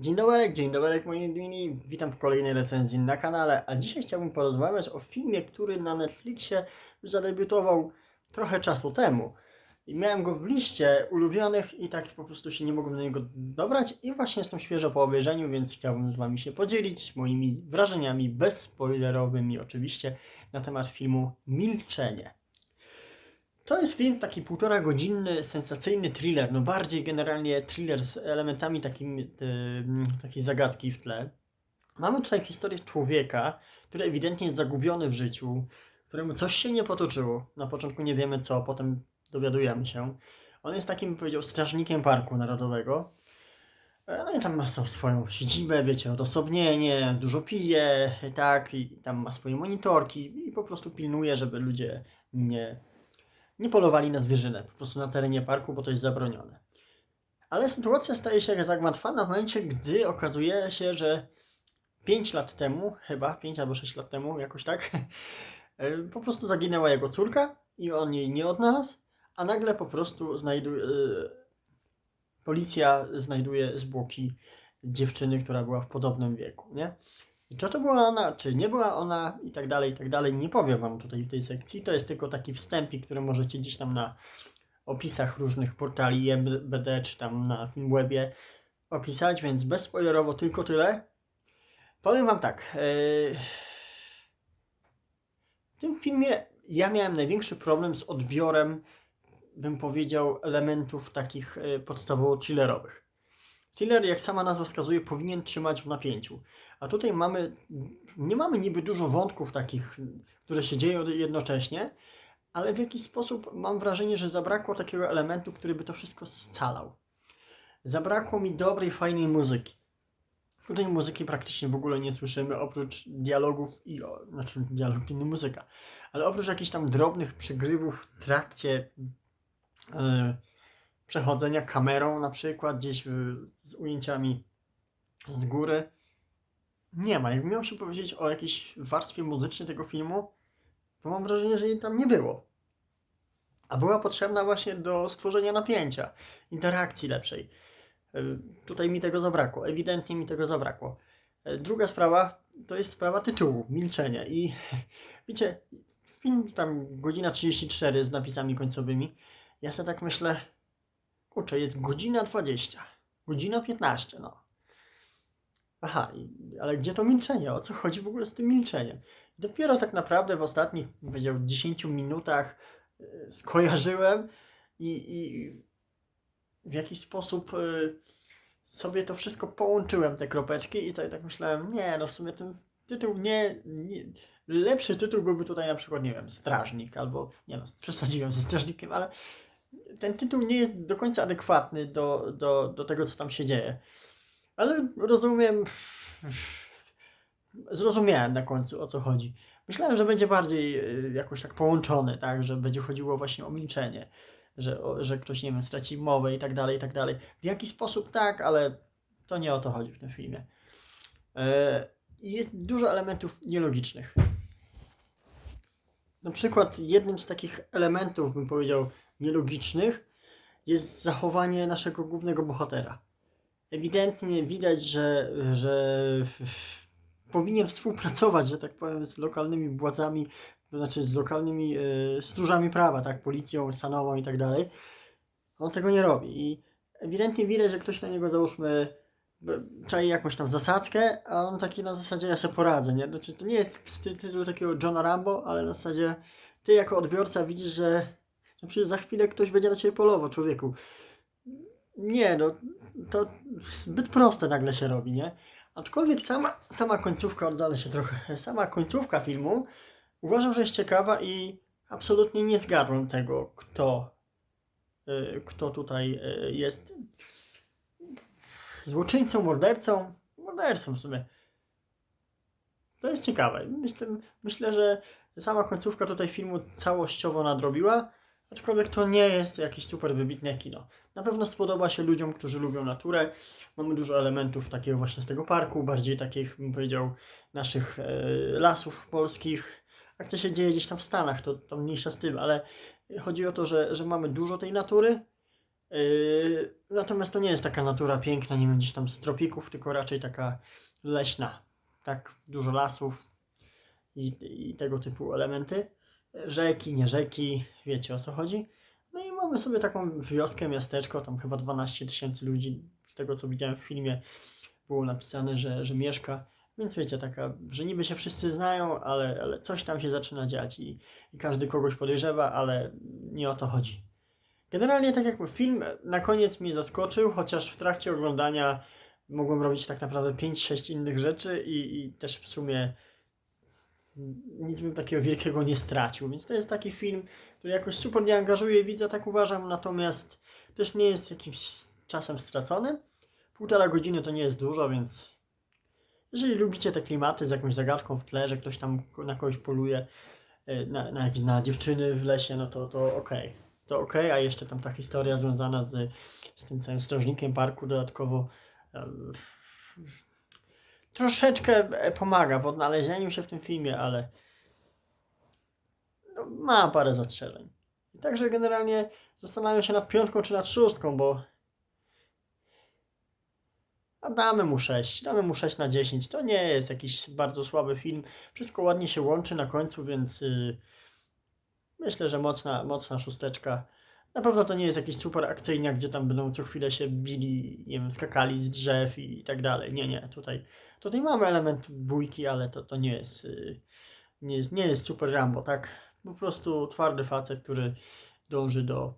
Dzień dobry, dzień dobry moi mini. Witam w kolejnej recenzji na kanale, a dzisiaj chciałbym porozmawiać o filmie, który na Netflixie zadebiutował trochę czasu temu. I miałem go w liście ulubionych i tak po prostu się nie mogłem do niego dobrać i właśnie jestem świeżo po obejrzeniu, więc chciałbym z Wami się podzielić moimi wrażeniami bezspoilerowymi oczywiście na temat filmu Milczenie. To jest film taki półtora godzinny, sensacyjny thriller, no bardziej generalnie thriller z elementami takim, em, takiej zagadki w tle. Mamy tutaj historię człowieka, który ewidentnie jest zagubiony w życiu, któremu coś się nie potoczyło. Na początku nie wiemy co, potem dowiadujemy się. On jest takim, powiedział, strażnikiem parku narodowego. E, No i tam ma swoją siedzibę, wiecie, odosobnienie, dużo pije, tak, i tam ma swoje monitorki i po prostu pilnuje, żeby ludzie nie, nie polowali na zwierzynę, po prostu na terenie parku, bo to jest zabronione. Ale sytuacja staje się zagmatwana w momencie, gdy okazuje się, że 5 lat temu, chyba 5 albo 6 lat temu, jakoś tak, po prostu zaginęła jego córka i on jej nie odnalazł, a nagle po prostu znajduje, policja znajduje zwłoki dziewczyny, która była w podobnym wieku, nie? I Czy to była ona, czy nie była ona i tak dalej, i tak dalej, nie powiem Wam tutaj w tej sekcji. To jest tylko taki wstępik, który możecie gdzieś tam na opisach różnych portali MBD, czy tam na Filmwebie opisać, więc bezspoilerowo tylko tyle. Powiem Wam tak. yy, W tym filmie ja miałem największy problem z odbiorem, bym powiedział, elementów takich yy, podstawowo chillerowych. Thriller, jak sama nazwa wskazuje, powinien trzymać w napięciu. A tutaj mamy, nie mamy niby dużo wątków takich, które się dzieją jednocześnie, ale w jakiś sposób mam wrażenie, że zabrakło takiego elementu, który by to wszystko scalał. Zabrakło mi dobrej, fajnej muzyki. Tutaj muzyki praktycznie w ogóle nie słyszymy, oprócz dialogów i, o, znaczy dialog to muzyka, ale oprócz jakichś tam drobnych przegrywów w trakcie yy, przechodzenia kamerą na przykład, gdzieś z ujęciami z góry, nie ma. Jakbym miał się powiedzieć o jakiejś warstwie muzycznej tego filmu, to mam wrażenie, że jej tam nie było. A była potrzebna właśnie do stworzenia napięcia, interakcji lepszej. Y, Tutaj mi tego zabrakło, ewidentnie mi tego zabrakło. Y, Druga sprawa to jest sprawa tytułu, milczenie. I wiecie, film tam godzina 34 z napisami końcowymi. Ja sobie tak myślę, kurczę, jest godzina 20, godzina 15, no. Aha, ale gdzie to milczenie? O co chodzi w ogóle z tym milczeniem? Dopiero tak naprawdę w ostatnich, powiedział, 10 minutach y, skojarzyłem i, i w jakiś sposób y, sobie to wszystko połączyłem, te kropeczki i sobie tak myślałem, nie, no w sumie ten tytuł nie, nie lepszy tytuł byłby tutaj na przykład, nie wiem, Strażnik albo, nie no, przesadziłem ze Strażnikiem, ale ten tytuł nie jest do końca adekwatny do, do, do tego, co tam się dzieje. Ale rozumiem, zrozumiałem na końcu o co chodzi. Myślałem, że będzie bardziej y, jakoś tak połączony, tak, że będzie chodziło właśnie o milczenie, że, o, że ktoś, nie wiem, straci mowę i tak dalej, i tak dalej. W jaki sposób tak, ale to nie o to chodzi w tym filmie. E, Jest dużo elementów nielogicznych. Na przykład jednym z takich elementów, bym powiedział, nielogicznych jest zachowanie naszego głównego bohatera ewidentnie widać, że, że powinien współpracować, że tak powiem, z lokalnymi władzami, to znaczy z lokalnymi e, stróżami prawa, tak, policją stanową i tak dalej. On tego nie robi i ewidentnie widać, że ktoś na niego załóżmy czai jakąś tam zasadzkę, a on taki na zasadzie ja sobie poradzę, nie? Znaczy to nie jest styl tytuł takiego Johna Rambo, ale na zasadzie ty jako odbiorca widzisz, że, że przecież za chwilę ktoś będzie na ciebie polował, człowieku. Nie, no to zbyt proste nagle się robi, nie? Aczkolwiek sama, sama końcówka, oddalę się trochę, sama końcówka filmu uważam, że jest ciekawa i absolutnie nie zgadłem tego, kto, y, kto tutaj y, jest złoczyńcą, mordercą, mordercą w sumie. To jest ciekawe. Myślę, myślę, że sama końcówka tutaj filmu całościowo nadrobiła, aczkolwiek to nie jest jakieś super wybitne kino. Na pewno spodoba się ludziom, którzy lubią naturę. Mamy dużo elementów takiego właśnie z tego parku, bardziej takich, bym powiedział, naszych e, lasów polskich. Akcja się dzieje gdzieś tam w Stanach, to, to mniejsza z tym, ale chodzi o to, że, że mamy dużo tej natury Yy, natomiast to nie jest taka natura piękna, nie wiem, gdzieś tam z tropików, tylko raczej taka leśna. Tak, dużo lasów i, i tego typu elementy. Rzeki, nie rzeki, wiecie o co chodzi. No i mamy sobie taką wioskę, miasteczko, tam chyba 12 tysięcy ludzi, z tego co widziałem w filmie, było napisane, że, że mieszka. Więc wiecie, taka, że niby się wszyscy znają, ale, ale coś tam się zaczyna dziać i, i każdy kogoś podejrzewa, ale nie o to chodzi. Generalnie, tak jak film na koniec mnie zaskoczył, chociaż w trakcie oglądania mogłem robić tak naprawdę 5-6 innych rzeczy i, i też w sumie nic bym takiego wielkiego nie stracił. Więc to jest taki film, który jakoś super nie angażuje widza, tak uważam, natomiast też nie jest jakimś czasem straconym. Półtora godziny to nie jest dużo, więc jeżeli lubicie te klimaty z jakąś zagadką w tle, że ktoś tam na kogoś poluje, y, na, na, na dziewczyny w lesie, no to, to okej. To okej, a jeszcze tam ta historia związana z, z tym całym strażnikiem parku dodatkowo em, troszeczkę e, pomaga w odnalezieniu się w tym filmie, ale no, ma parę zastrzeżeń. Także generalnie zastanawiam się nad piątką czy nad szóstką, bo a damy mu 6, damy mu 6 na 10. To nie jest jakiś bardzo słaby film. Wszystko ładnie się łączy na końcu, więc y, myślę, że mocna, mocna szósteczka. Na pewno to nie jest jakiś super akcyjniak, gdzie tam będą co chwilę się bili, nie wiem, skakali z drzew i, tak dalej. Nie, nie, tutaj, tutaj mamy element bójki, ale to, to nie jest, y, nie jest, nie jest super Rambo, tak? Po prostu twardy facet, który dąży do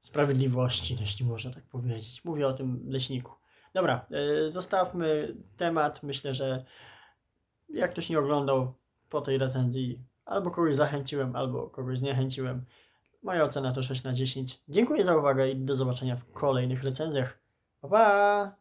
sprawiedliwości, jeśli można tak powiedzieć. Mówię o tym leśniku. Dobra, y, zostawmy temat. Myślę, że jak ktoś nie oglądał po tej recenzji, albo kogoś zachęciłem, albo kogoś zniechęciłem. Moja ocena to 6 na 10. Dziękuję za uwagę i do zobaczenia w kolejnych recenzjach. Pa, pa!